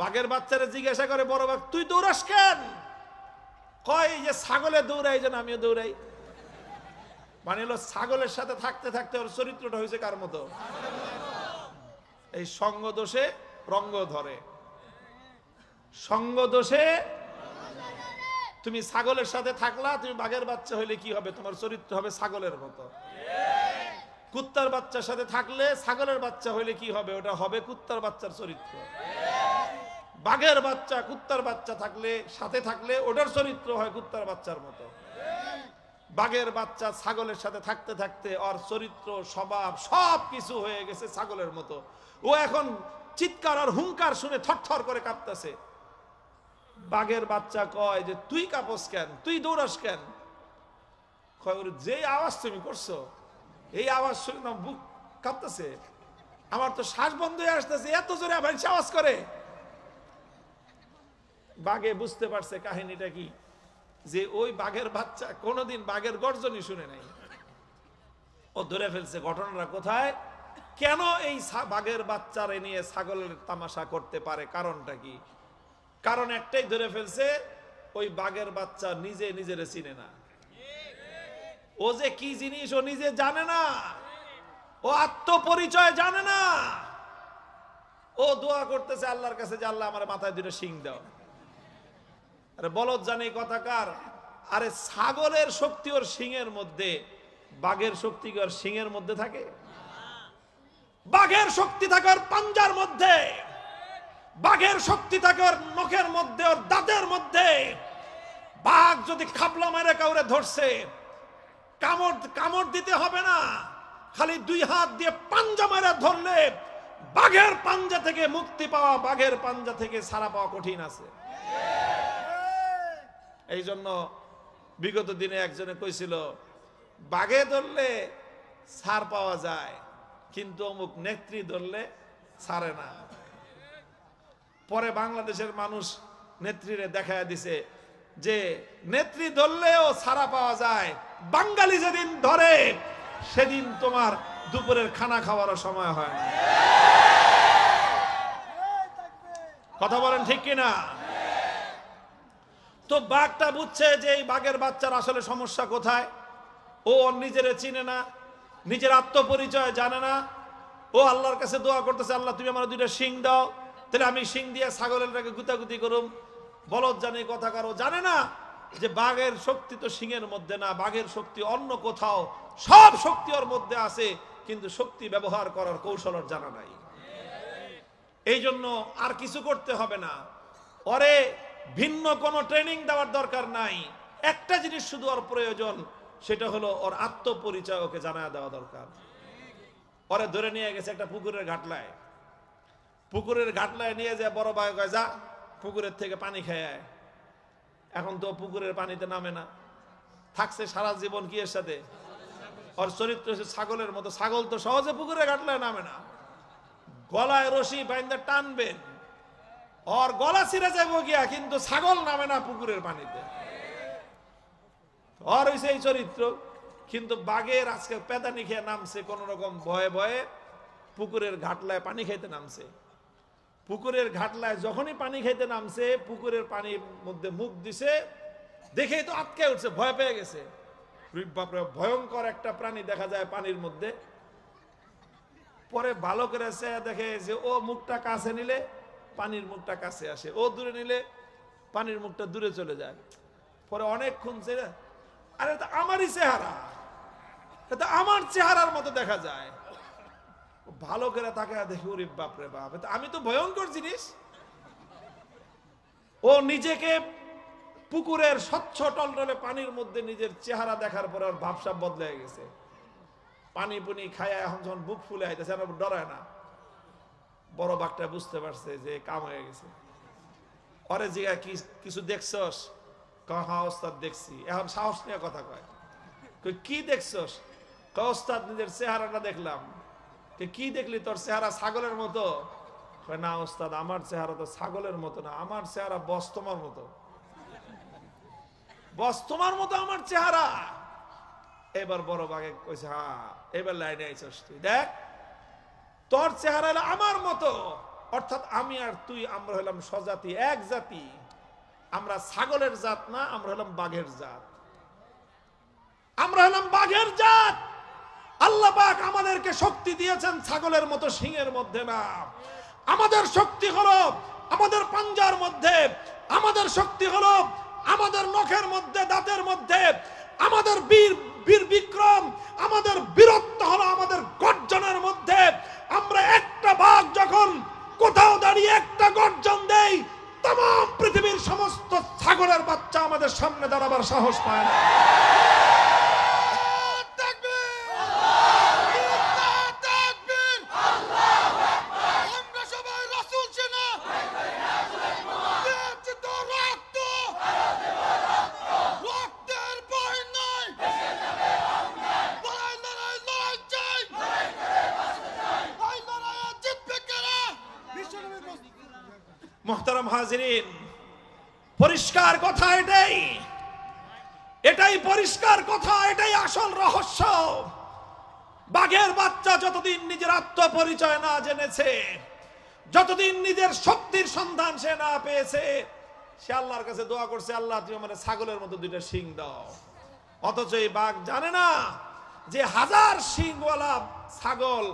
বাঘের বাচ্চারা জিজ্ঞাসা করে, বড় বাঘ, তুই দৌড়াস কেন? কয় যে ছাগলে দৌড়াই যেন আমিও দৌড়াই। মানে হলো ছাগলের সাথে থাকতে থাকতে ওর চরিত্রটা হয়েছে কার মতো? এই সঙ্গ দোষে রঙ্গ ধরে। সঙ্গ দোষে তুমি ছাগলের সাথে থাকলা, তুমি বাঘের বাচ্চা হইলে কি হবে? তোমার চরিত্র হবে ছাগলের মতো। কুত্তার বাচ্চার সাথে থাকলে ছাগলের বাচ্চা হইলে কি হবে? ওটা হবে কুত্তার বাচ্চার চরিত্র। বাঘের বাচ্চা, কুত্তার বাচ্চা থাকলে, সাথে থাকলে ওটার চরিত্র হয় কুত্তার বাচ্চার মতো। বাঘের বাচ্চা ছাগলের সাথে থাকতে থাকতে ওর চরিত্র, স্বভাব সব কিছু হয়ে গেছে ছাগলের মতো। ও এখন চিৎকার আর হুঙ্কার শুনে থরথর করে কাঁপতেছে। বাঘের বাচ্চা কয় যে, তুই কাঁপস কেন? তুই দৌড়াস কেন? যে আওয়াজ তুমি করছ, এই আওয়াজ শুনে বুক কাঁপতেছে। আমার তো শ্বাস বন্ধ হয়ে আসতেছে, এত জোরে আবার আওয়াজ করে। বাঘে বুঝতে পারছে কাহিনীটা কি? যে ওই বাঘের বাচ্চা কোনোদিন বাঘের গর্জনই শুনে নাই। ও ধরে ফেলছে, ঘটনাটা কোথায়? কেন এই বাঘের বাচ্চারে নিয়ে ছাগলের তামাশা করতে পারে? কারণটা কি? কারণ একটাই ধরে ফেলছে, ওই বাঘের বাচ্চা নিজে নিজেরে চিনে না। ও যে কি জিনিস ও নিজে জানে না। ও আত্মপরিচয় জানে না। ও দোয়া করতেছে, আল্লাহর কাছে যে আল্লাহ আমার মাথায় দুটো শিং দাও। আরে বলদ জানে কথাকার আরে ছাগলের শক্তি ওর শিংয়ের মধ্যে, বাঘের শক্তি কি ওর শিংয়ের মধ্যে থাকে? বাঘের শক্তি থাকে ওর পাঞ্জার মধ্যে, বাঘের শক্তি থাকে ওর নখের মধ্যে, ওর দাঁতের মধ্যে। বাঘ যদি খাপলা মেরে কাউরে ধরছে, কামড় কামড় দিতে হবে না, খালি দুই হাত দিয়ে পাঞ্জা মেরে ধরলে বাঘের পাঞ্জা থেকে মুক্তি পাওয়া, বাঘের পাঞ্জা থেকে ছাড়া পাওয়া কঠিন আছে। এই জন্য বিগত দিনে একজনে কইছিল বাঘে ধরলে ছাড় পাওয়া যায়, কিন্তু অমুক নেত্রী ধরলে ছাড়ে না। পরে বাংলাদেশের মানুষ নেত্রীরে দেখায় দিছে যে, নেত্রী ধরলেও ছাড়া পাওয়া যায়, বাঙালি যেদিন ধরে, সেদিন তোমার দুপুরের খানা খাওয়ারও সময় হয় না। কথা বলেন ঠিক কিনা? তো বাঘটা বুঝছে যে এই বাঘের বাচ্চার আসলে সমস্যা কোথায়? ও নিজেরে চিনে না, নিজের আত্মপরিচয় জানে না। ও আল্লাহর কাছে দোয়া করতেছে, আল্লাহ, তুমি আমার দুইটা শিং দাও। তাহলে আমি শিং দিয়ে ছাগলেরটাকে গুতাগুতি করুম। বলদ জানে কথা কারও জানে না যে বাঘের শক্তি তো শিংয়ের মধ্যে না, বাঘের শক্তি অন্য কোথাও। সব শক্তি ওর মধ্যে আছে, কিন্তু শক্তি ব্যবহার করার কৌশল ওর জানা নাই। এই জন্য আর কিছু করতে হবে না। ওরে ভিন্ন কোনো ট্রেনিং দেওয়ার দরকার নাই। একটা জিনিস শুধু ওর প্রয়োজন, সেটা হলো ওর আত্মপরিচয় ওকে জানা দেওয়া দরকার। ওরে ধরে নিয়ে গেছে একটা পুকুরের ঘাটলায়। পুকুরের ঘাটলায় নিয়ে যায় বড় ভাই কয়, যা, পুকুরের থেকে পানি খেয়ে এখন তো পুকুরের পানিতে নামে না। থাকছে সারা জীবন কি এর সাথে? ওর চরিত্র ছাগলের মতো। ছাগল তো সহজে পুকুরে ঘাটলায় নামে না। গলায় রশি বাইন্দা টানবেন। ওর গলা ছিঁড়ে যাব গিয়া কিন্তু ছাগল নামে না পুকুরের পানিতে ওর হইছে এই চরিত্র কিন্তু বাঘের আজকে পেদানি খেয়ে নামছে কোন রকম ভয়ে ভয়ে পুকুরের ঘাটলায় পানি খাইতে নামছে পুকুরের ঘাটলায় যখনই পানি খাইতে নামছে পুকুরের পানির মধ্যে মুখ দিছে দেখেই তো আটকে উঠছে ভয় পেয়ে গেছে ভয়ঙ্কর একটা প্রাণী দেখা যায় পানির মধ্যে পরে ভালো করে সে দেখে যে ও মুখটা কাছে নিলে পানির মুখটা কাছে আসে। ও দূরে নিলে পানির মুখটা দূরে চলে যায়। পরে অনেকক্ষণ সে আরে এটা আমারই চেহারা। এটা আমার চেহারার মতো দেখা যায়। ভালো করে তাকে দেখি, ওরে বাপরে বাপ আমি তো ভয়ঙ্কর জিনিস। ও নিজেকে পুকুরের স্বচ্ছ টলটলে পানির মধ্যে নিজের চেহারা দেখার পরে ওর ভাবসাব বদলে গেছে। পানি পুনি খায় এখন যখন বুক ফুলে আইতেছে, আর ডরায় না। বড় বাঘটা বুঝতে পারছে যে কাম হয়ে গেছে। অরে জিগা কি কিছু দেখছস? কাহা ওস্তাদ দেখছি। এখন সাহস নিয়ে কথা কয়। কি দেখছস? কয়, ওস্তাদ নিজের চেহারাটা দেখলাম। কি দেখলি তোর চেহারা ছাগলের মতো? না ওস্তাদ আমার চেহারা তো ছাগলের মতো না আমার চেহারা বস তোমার মতো। বস তোমার মতো আমার চেহারা। এবার বড় বাঘে কইছে হ্যাঁ এবার লাইনে আইছস তুই। দেখ তোর চেহারা হলো আমার মতো। অর্থাৎ আমি আর তুই আমরা হলাম স্বজাতি, এক জাতি। আমরা ছাগলের জাত না, আমরা হলাম বাঘের জাত। আমরা হলাম বাঘের জাত। আল্লাহ পাক আমাদেরকে শক্তি দিয়েছেন ছাগলের মতো সিংহের মধ্যে না। আমাদের শক্তি হলো আমাদের পাঞ্জার মধ্যে। আমাদের শক্তি হলো আমাদের নখের মধ্যে, দাঁতের মধ্যে। আমাদের বীর বীর বিক্রম, আমাদের বীরত্ব হলো আমাদের গর্জনের মধ্যে। যখন কোথাও দাঁড়িয়ে একটা গর্জন দেই তাম পৃথিবীর সমস্ত ছাগলের বাচ্চা আমাদের সামনে দাঁড়াবার সাহস পায় না। মোহতারাম হাজিরিন, পরিষ্কার কথা এটাই। এটাই পরিষ্কার কথা, এটাই আসল রহস্য। বাঘের বাচ্চা যতদিন নিজের আত্মপরিচয় না জেনেছে, যতদিন নিজের শক্তির সন্ধান সে না পেয়েছে, সে আল্লাহর কাছে দোয়া করছে, আল্লাহ তুমি আমার ছাগলের মতো দুইটা শিং দাও। অথচ এই বাঘ জানে না যে হাজার শিংওয়ালা ছাগল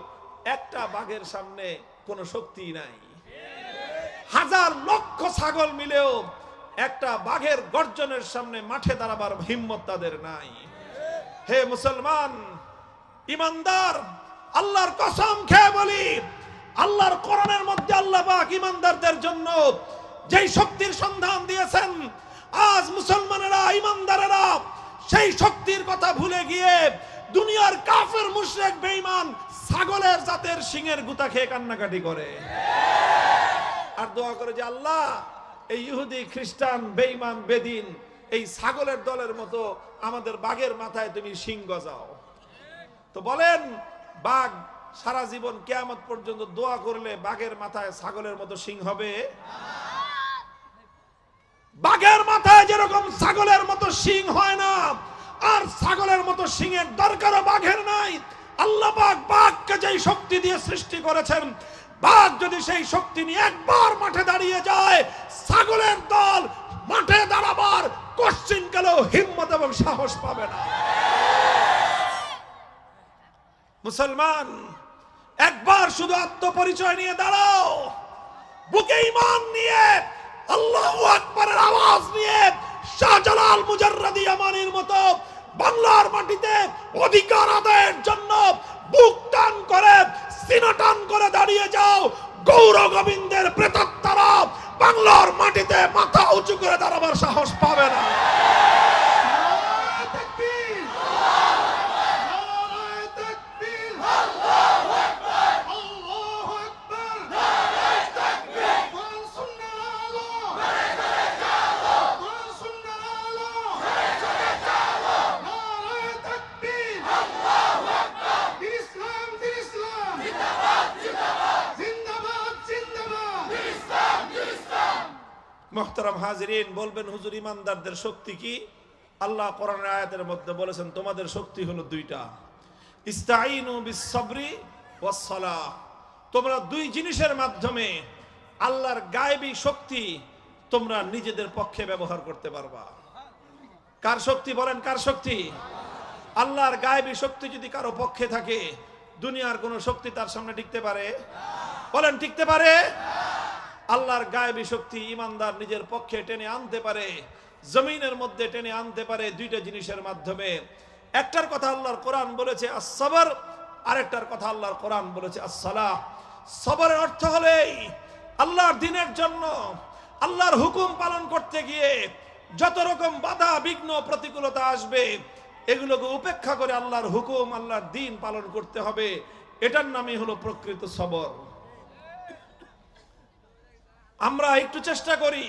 একটা বাঘের সামনে কোনো শক্তি নাই। হাজার লক্ষ ছাগল মিলেও একটা বাঘের গর্জনের সামনে মাঠে দাঁড়াবার হিম্মত তাদের নাই। হে মুসলমান, ইমানদার, আল্লাহর কসম খেয়ে বলি, আল্লাহর কোরআনের মধ্যে আল্লাহ পাক ইমানদারদের জন্য যেই শক্তির সন্ধান দিয়েছেন, আজ মুসলমানেরা, ইমানদারেরা সেই শক্তির কথা ভুলে গিয়ে দুনিয়ার কাফের মুশরিক, বেঈমান, ছাগলের জাতের সিংহের গুতা খেয়ে কান্নাকাটি করে। আর দোয়া করে যে আল্লাহ, এই ইহুদি খ্রিস্টান, বেঈমান, বেদিন, এই ছাগলের দলের মতো আমাদের বাঘের মাথায় তুমি সিং গজাও। তো বলেন, বাঘ সারা জীবন কেয়ামত পর্যন্ত দোয়া করলে বাঘের মাথায় ছাগলের মতো সিং হবে? বাঘের মাথায় যেরকম ছাগলের মতো সিং হয় না, আর ছাগলের মতো সিংয়ের দরকারও বাঘের নাই। আল্লাহ বাঘ বাঘকে যেই শক্তি দিয়ে সৃষ্টি করেছেন, বাঘ যদি সেই শক্তি নিয়ে একবার মাঠে দাঁড়িয়ে যায়, ছাগলের দল মাঠে দাঁড়াবার কশ্চিন কালেও হিম্মত এবং সাহস পাবে না। মুসলমান, একবার শুধু আত্মপরিচয় নিয়ে দাঁড়াও, বুকে ইমান নিয়ে, আল্লাহ আকবরের আওয়াজ নিয়ে শাহজালাল মুজাররাদি আমানির মতো বাংলার মাটিতে অধিকার আদায়ের জন্য বুক টান করে, সিনা টান করে দাঁড়িয়ে যাও। গৌর গোবিন্দের প্রেতাত্মারা বাংলার মাটিতে মাথা উঁচু করে দাঁড়াবার সাহস পাবে না তাকবীর নারায়ে তাকবীর আল্লাহু আকবার আল্লাহু আকবার নারায়ে তাকবীর কোন সুন্নাহ আলো করে করে চালো কোন সুন্নাহ আলো করে করে চালো নারায়ে তাকবীর আল্লাহু আকবার দিন ইসলাম দিন ইসলাম জিন্দাবাদ জিন্দাবাদ জিন্দাবাদ জিন্দাবাদ দিন ইসলাম দিন ইসলাম মোহতারাম হাজিরিন বলবেন, হুজুর, ইমানদারদের শক্তি কি? আল্লাহ কোরআনের আয়াতের মধ্যে বলেছেন, তোমাদের শক্তি হলো দুইটা। ইস্তাইনু বিসবরি ওয়াসসালাহ। তোমরা দুই জিনিসের মাধ্যমে আল্লাহর গায়েবী শক্তি তোমরা নিজেদের পক্ষে ব্যবহার করতে পারবা। কার শক্তি বলেন, কার শক্তি? আল্লাহর গায়েবী শক্তি যদি কারও পক্ষে থাকে, দুনিয়ার কোনো শক্তি তার সামনে টিকতে পারে? বলেন, টিকতে পারে? আল্লাহর গায়েবী শক্তি ইমানদার নিজের পক্ষে টেনে আনতে পারে, জমিনের মধ্যে টেনে আনতে পারে দুইটা জিনিসের মাধ্যমে। একটার কথা আল্লাহর কোরআন বলেছে, আসসাবর আরেকটার কথা আল্লাহর কোরআন বলেছে, আসসালাহ সবরের অর্থ হলেই আল্লাহর দিনের জন্য আল্লাহর হুকুম পালন করতে গিয়ে যত রকম বাধা, বিঘ্ন, প্রতিকূলতা আসবে, এগুলোকে উপেক্ষা করে আল্লাহর হুকুম, আল্লাহর দিন পালন করতে হবে। এটার নামই হলো প্রকৃত সবর। আমরা একটু চেষ্টা করি।